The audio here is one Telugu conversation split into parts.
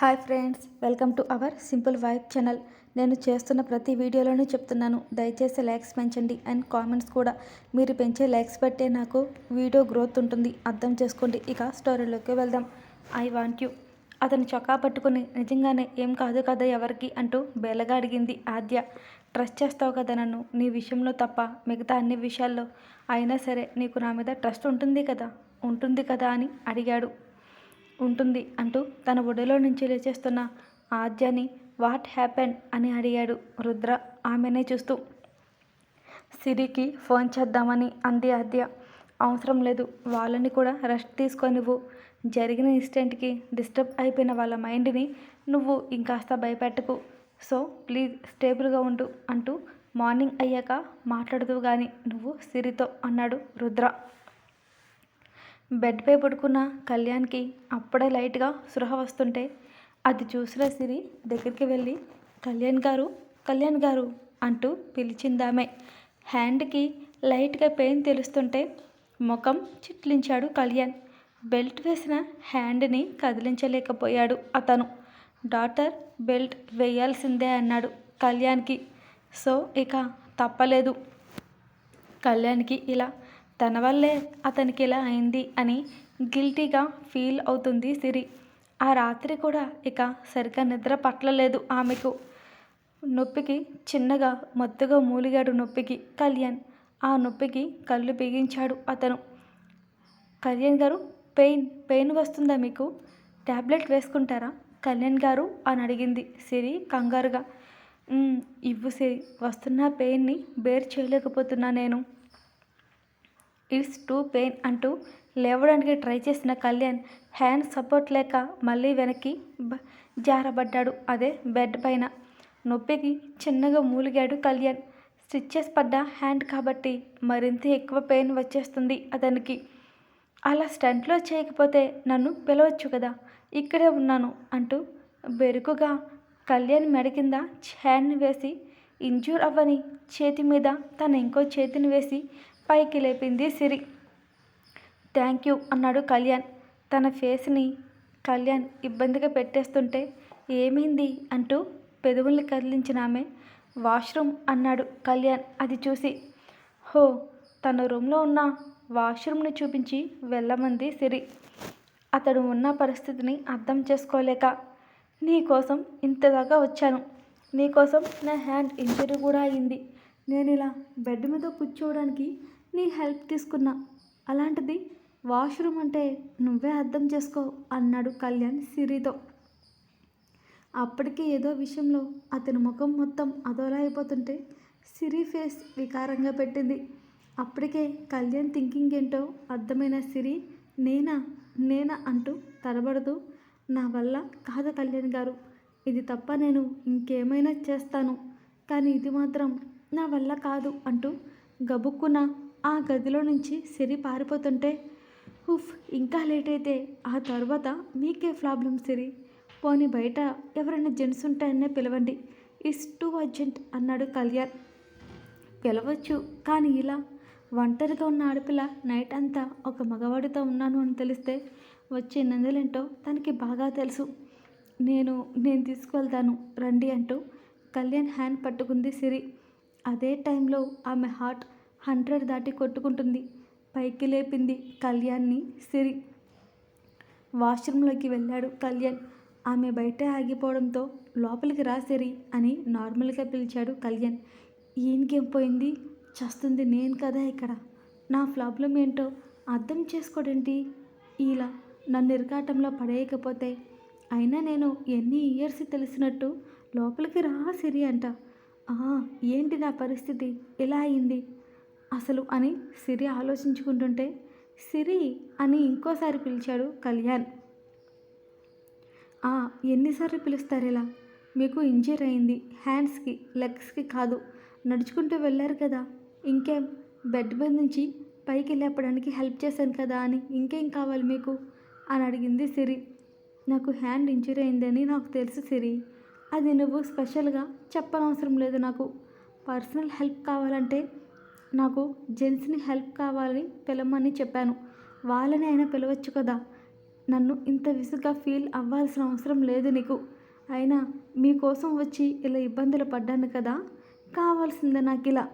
Hi friends welcome to our simple vibe channel. నేను చేస్తున్న ప్రతి వీడియోలోనూ చెప్తున్నాను. దయచేసి లైక్స్ పెంచండి అండ్ కామెంట్స్ కూడా. మీరు పెంచే లైక్స్ బట్టే నాకు వీడియో గ్రోత్ ఉంటుంది. అర్థం చేసుకోండి. ఇక స్టోరీలోకి వెళ్దాం. I want you. అతను చొక్కా పట్టుకుని నిజంగానే ఏం కాదు కదా ఎవరికి? అంటూ బేలగా అడిగింది ఆద్య. ట్రస్ట్ చేస్తావు కదా నన్ను. నీ విషయంలో తప్ప మిగతా అన్ని విషయాల్లో అయినా సరే నీకు నా మీద ట్రస్ట్ ఉంటుంది కదా? ఉంటుంది కదా? అని అడిగాడు. ఉంటుంది అంటూ తన ఒడిలో నుంచి లేచేస్తున్న ఆద్యని వాట్ హ్యాపెన్? అని అడిగాడు రుద్ర ఆమెనే చూస్తూ. సిరికి ఫోన్ చేద్దామని అంది ఆద్య. అవసరం లేదు వాళ్ళని కూడా రెస్ట్ తీసుకొనివ్వు జరిగిన ఇన్సిడెంట్కి డిస్టర్బ్ అయిపోయిన వాళ్ళ మైండ్ని నువ్వు ఇంకాస్త భయపెట్టకు. సో ప్లీజ్ స్టేబుల్గా ఉండు అంటూ మార్నింగ్ అయ్యాక మాట్లాడుతూ కానీ నువ్వు సిరితో అన్నాడు రుద్ర. బెడ్పై పడుకున్న కళ్యాణ్కి అప్పుడే లైట్గా స్పృహ వస్తుంటే అది చూసిన సిరి దగ్గరికి వెళ్ళి కళ్యాణ్ గారు కళ్యాణ్ గారు అంటూ పిలిచిందామె. హ్యాండ్కి లైట్గా పెయిన్ తెలుస్తుంటే ముఖం చిట్లించాడు కళ్యాణ్. బెల్ట్ వేసిన హ్యాండ్ని కదిలించలేకపోయాడు అతను. డాక్టర్ బెల్ట్ వేయాల్సిందే అన్నాడు కళ్యాణ్కి. సో ఇక తప్పలేదు. కళ్యాణ్కి ఇలా తన వల్లే అతనికి ఇలా అయింది అని గిల్టీగా ఫీల్ అవుతుంది సిరి. ఆ రాత్రి కూడా ఇక సరిగ్గా నిద్ర పట్టలేదు ఆమెకు. నొప్పికి చిన్నగా మత్తుగా మూలిగాడు నొప్పికి కళ్యాణ్. ఆ నొప్పికి కళ్ళు బిగించాడు అతను. కళ్యాణ్ గారు పెయిన్ పెయిన్ వస్తుందా మీకు? ట్యాబ్లెట్ వేసుకుంటారా? కళ్యాణ్ గారు అని అడిగింది సిరి కంగారుగా. ఇవ్వు సిరి వస్తున్న పెయిన్ని బేర్ చేయలేకపోతున్నా నేను. ఇట్స్ టూ పెయిన్ అంటూ లేవడానికి ట్రై చేసిన కళ్యాణ్ హ్యాండ్ సపోర్ట్ లేక మళ్ళీ వెనక్కి జారబడ్డాడు. అదే బెడ్ పైన. నొప్పికి చిన్నగా మూలిగాడు కళ్యాణ్. స్టిచ్చెస్ పడ్డ హ్యాండ్ కాబట్టి మరింత ఎక్కువ పెయిన్ వచ్చేస్తుంది అతనికి. అలా స్టంట్లో చేయకపోతే నన్ను పిలవచ్చు కదా ఇక్కడే ఉన్నాను అంటూ బెరుకుగా కళ్యాణ్ మెడ కింద హ్యాండ్ని వేసి ఇంజూర్ అవ్వని చేతి మీద తన ఇంకో చేతిని వేసి పైకి లేపింది సిరి. థ్యాంక్ యూ అన్నాడు కళ్యాణ్. తన ఫేస్ని కళ్యాణ్ ఇబ్బందిగా పెట్టేస్తుంటే ఏమైంది అంటూ పెదవుల్ని కదిలించిన ఆమె. వాష్రూమ్ అన్నాడు కళ్యాణ్. అది చూసి హో తన రూమ్లో ఉన్న వాష్రూమ్ని చూపించి వెళ్ళమంది సిరి. అతడు ఉన్న పరిస్థితిని అర్థం చేసుకోలేక నీకోసం ఇంతదాకా వచ్చాను. నీకోసం నా హ్యాండ్ ఇంజరీ కూడా అయింది. నేను ఇలా బెడ్ మీద కూర్చోవడానికి నీ హెల్ప్ తీసుకున్నా. అలాంటిది వాష్రూమ్ అంటే నువ్వే అర్థం చేసుకో అన్నాడు కళ్యాణ్ సిరితో. అప్పటికే ఏదో విషయంలో అతని ముఖం మొత్తం అదోలా అయిపోతుంటే సిరి ఫేస్ వికారంగా పెట్టింది. అప్పటికే కళ్యాణ్ థింకింగ్ ఏంటో అర్థమైన సిరి నేనా నేనా అంటూ తడబడుతూ నా వల్ల కాదు కళ్యాణ్ గారు. ఇది తప్ప నేను ఇంకేమైనా చేస్తాను. కానీ ఇది మాత్రం నా వల్ల కాదు అంటూ గబుక్కున ఆ గదిలో నుంచి సిరి పారిపోతుంటే ఉఫ్ ఇంకా లేట్ అయితే ఆ తర్వాత మీకే ప్రాబ్లం సిరి. పోని బయట ఎవరైనా జెంట్స్ ఉంటాయనే పిలవండి. ఇస్ టూ అర్జెంట్ అన్నాడు కళ్యాణ్. పిలవచ్చు కానీ ఇలా ఒంటరిగా ఉన్న ఆడపిల్ల నైట్ అంతా ఒక మగవాడితో ఉన్నాను అని తెలిస్తే వచ్చే నందులేంటో తనకి బాగా తెలుసు. నేను నేను తీసుకువెళ్తాను రండి అంటూ కళ్యాణ్ హ్యాండ్ పట్టుకుంది సిరి. అదే టైంలో ఆమె హార్ట్ హండ్రెడ్ దాటి కొట్టుకుంటుంది. పైకి లేపింది కళ్యాణ్ని సిరి. వాష్రూమ్లోకి వెళ్ళాడు కళ్యాణ్. ఆమె బయట ఆగిపోవడంతో లోపలికి రా సిరి అని నార్మల్గా పిలిచాడు కళ్యాణ్. ఈయనకేం పోయింది? చస్తుంది నేను కదా ఇక్కడ. నా ప్రాబ్లం ఏంటో అర్థం చేసుకోడేంటి? ఇలా నన్ను ఇరకాటంలో పడేయకపోతే అయినా నేను ఎన్ని ఇయర్స్ తెలిసినట్టు లోపలికి రా సిరి అంట. ఏంటి నా పరిస్థితి? ఇలా అయింది. అసలు అని సిరి ఆలోచించుకుంటుంటే సిరి అని ఇంకోసారి పిలిచాడు కళ్యాణ్. ఎన్నిసార్లు పిలుస్తారు ఇలా మీకు ఇంజర్ అయింది హ్యాండ్స్కి లెగ్స్కి కాదు. నడుచుకుంటూ వెళ్ళారు కదా. ఇంకేం? బెడ్ మీద నుంచి పైకి లేపడానికి హెల్ప్ చేశాను కదా అని ఇంకేం కావాలి మీకు? అని అడిగింది సిరి. నాకు హ్యాండ్ ఇంజరీ అయిందని నాకు తెలుసు సిరి. అది నువ్వు స్పెషల్గా చెప్పనవసరం లేదు నాకు. పర్సనల్ హెల్ప్ కావాలంటే నాకు జెంట్స్ని హెల్ప్ కావాలని పిలవమని చెప్పాను. వాళ్ళని అయినా పిలవచ్చు కదా? నన్ను ఇంత విసుగ్గా ఫీల్ అవ్వాల్సిన అవసరం లేదు నీకు. అయినా మీకోసం వచ్చి ఇలా ఇబ్బందులు పడ్డాను కదా? కావాల్సిందే నాకు ఇలా.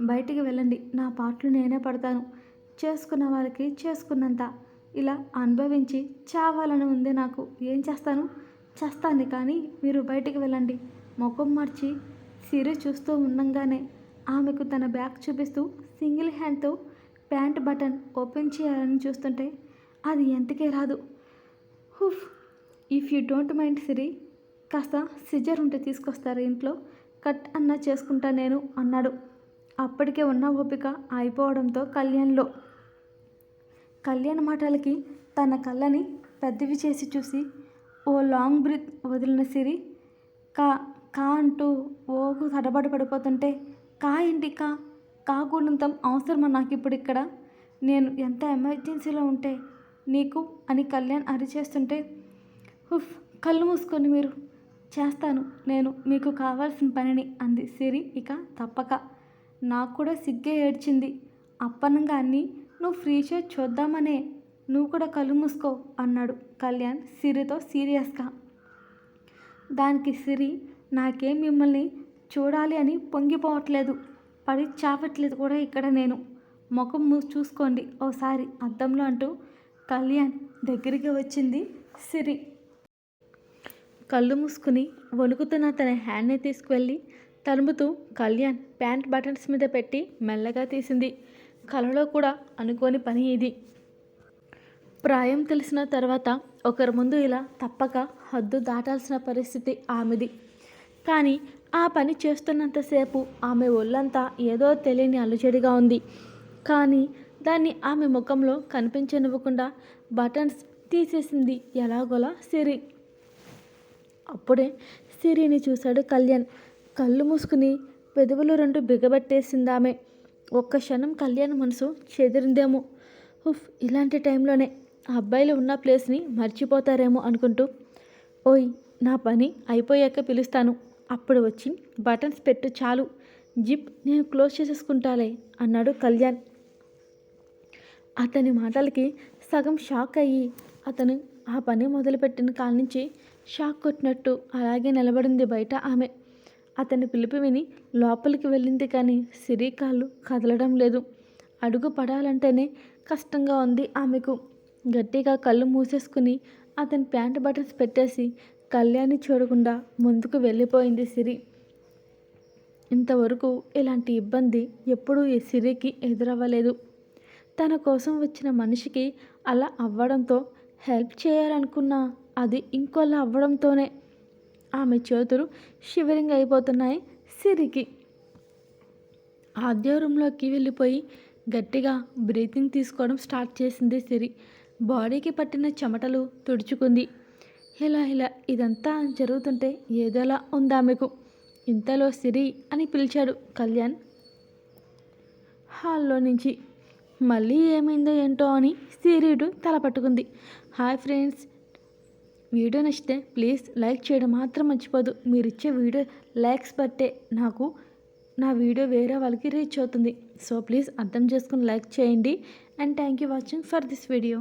బయటికి వెళ్ళండి. నా పాటలు నేనే పడతాను. చేసుకున్న వాళ్ళకి చేసుకున్నంత. ఇలా అనుభవించి చావాలని ఉంది నాకు. ఏం చేస్తాను? చేస్తాను కానీ మీరు బయటికి వెళ్ళండి. ముఖం మార్చి సిరి చూస్తూ ఉండంగానే ఆమెకు తన బ్యాగ్ చూపిస్తూ సింగిల్ హ్యాండ్తో ప్యాంట్ బటన్ ఓపెన్ చేయాలని చూస్తుంటే అది ఎంతకే రాదు. Huff if you don't mind Siri కాస్త సిజర్ ఉంటే తీసుకొస్తారు ఇంట్లో కట్ అన్నా చేసుకుంటా నేను అన్నాడు. అప్పటికే ఉన్న ఓపిక అయిపోవడంతో కళ్యాణ్లో. కళ్యాణ్ మాటలకి తన కళ్ళని పెద్దవి చేసి చూసి ఓ లాంగ్ బ్రీత్ వదిలిన సిరి కా కా అంటూ ఓకు తడబడి పడిపోతుంటే కా ఏంటి కా? కాకూడంతం అవసరమా నాకు ఇప్పుడు ఇక్కడ? నేను ఎంత ఎమర్జెన్సీలో ఉంటే నీకు అని కళ్యాణ్ అరిచేస్తుంటే ఉఫ్ కళ్ళు మూసుకొని మీరు. చేస్తాను. నేను మీకు కావాల్సిన పనిని అంది సిరి ఇక తప్పక. నాకు కూడా సిగ్గే ఏడ్చింది. అప్పనంగా అన్ని నువ్వు ఫ్రీ షేర్ చూద్దామనే. నువ్వు కూడా కళ్ళు మూసుకో అన్నాడు కళ్యాణ్ సిరితో సీరియస్గా. దానికి సిరి నాకేం మిమ్మల్ని చూడాలి అని పొంగిపోవట్లేదు. పడి చావట్లేదు కూడా ఇక్కడ నేను. ముఖం చూసుకోండి ఓసారి అద్దంలో అంటూ కళ్యాణ్ దగ్గరికి వచ్చింది సిరి. కళ్ళు మూసుకుని వణుకుతున్న తన హ్యాండ్ని తీసుకువెళ్ళి తలుముతూ కళ్యాణ్ ప్యాంట్ బటన్స్ మీద పెట్టి మెల్లగా తీసింది. కలలో కూడా అనుకోని పని ఇది. ప్రాయం తెలిసిన తర్వాత ఒకరి ముందు ఇలా తప్పక హద్దు దాటాల్సిన పరిస్థితి ఆమెది. కానీ ఆ పని చేస్తున్నంతసేపు ఆమె ఒళ్ళంతా ఏదో తెలియని అలజడిగా ఉంది. కానీ దాన్ని ఆమె ముఖంలో కనిపించనివ్వకుండా బటన్స్ తీసేసింది ఎలాగోలా సిరి. అప్పుడే సిరిని చూశాడు కళ్యాణ్. కళ్ళు మూసుకుని పెదవులు రెండు బిగబట్టేసింది ఆమె ఒక్క క్షణం కళ్యాణ్ మనసు చెదిరిందేమో. ఉఫ్ ఇలాంటి టైంలోనే ఆ అబ్బాయిలు ఉన్న ప్లేస్ని మర్చిపోతారేమో అనుకుంటూ ఓయ్ నా పని అయిపోయాక పిలుస్తాను. అప్పుడు వచ్చి బటన్స్ పెట్టు చాలు. జిప్ నేను క్లోజ్ చేసేసుకుంటాలే అన్నాడు కళ్యాణ్. అతని మాటలకి సగం షాక్ అయ్యి అతను ఆ పని మొదలుపెట్టిన కాల నుంచి షాక్ కొట్టినట్టు అలాగే నిలబడింది బయట ఆమె. అతని పిలుపు విని లోపలికి వెళ్ళింది కానీ సిరి కాళ్ళు కదలడం లేదు. అడుగు పడాలంటేనే కష్టంగా ఉంది ఆమెకు. గట్టిగా కళ్ళు మూసేసుకుని అతని ప్యాంట్ బటన్స్ పెట్టేసి కళ్యాణి చూడకుండా ముందుకు వెళ్ళిపోయింది సిరి. ఇంతవరకు ఇలాంటి ఇబ్బంది ఎప్పుడూ ఈ సిరికి ఎదురవ్వలేదు. తన కోసం వచ్చిన మనిషికి అలా అవ్వడంతో హెల్ప్ చేయాలనుకున్న అది ఇంకోలా అవ్వడంతోనే ఆమె చేతులు షివరింగ్ అయిపోతున్నాయి సిరికి. ఆద్య రూమ్లోకి వెళ్ళిపోయి గట్టిగా బ్రీతింగ్ తీసుకోవడం స్టార్ట్ చేసింది సిరి. బాడీకి పట్టిన చెమటలు తుడుచుకుంది. ఇలా ఇలా ఇదంతా జరుగుతుంటే ఏదోలా ఉంది ఆమెకు ఇంతలో సిరి అని పిలిచాడు కళ్యాణ్. హాల్లో నుంచి మళ్ళీ ఏమైందో ఏంటో అని సిరిడు తల పట్టుకుంది. హాయ్ ఫ్రెండ్స్ వీడియో నచ్చితే ప్లీజ్ లైక్ చేయడం మాత్రం మర్చిపోదు. మీరు ఇచ్చే వీడియో లైక్స్ బట్టే నాకు నా వీడియో వేరే వాళ్ళకి రీచ్ అవుతుంది. సో ప్లీజ్ అర్థం చేసుకుని లైక్ చేయండి. And thank you watching for this video.